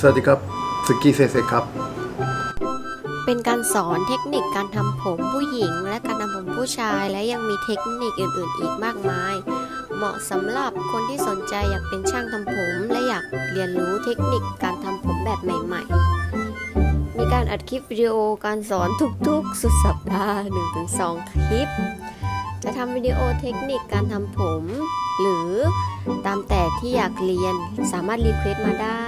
สวัสดีครับสกีเซเซครับ เป็นการสอนเทคนิคการทำผมผู้หญิง และการทำผมผู้ชาย และยังมีเทคนิคอื่น ๆ อีกมากมาย เหมาะสำหรับคนที่สนใจอยากเป็นช่างทำผม และอยากเรียนรู้เทคนิคการทำผมแบบใหม่ ๆ มีการอัดคลิปวิดีโอการสอนทุก ๆ สุดสัปดาห์ 1-2 คลิป จะทำวิดีโอเทคนิคการทำผม หรือตามแต่ที่อยากเรียนสามารถรีเควสต์มาได้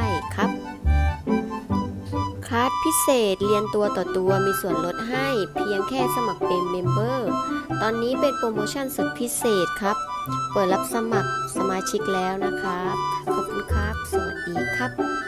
คลาสพิเศษเรียนตัวต่อตัวมีส่วนลดให้เพียงแค่สมัครเป็นเมมเบอร์ ตอนนี้เป็นโปรโมชั่นสุดพิเศษครับ เปิดรับสมัครสมาชิกแล้วนะครับ ขอบคุณครับ สวัสดีครับ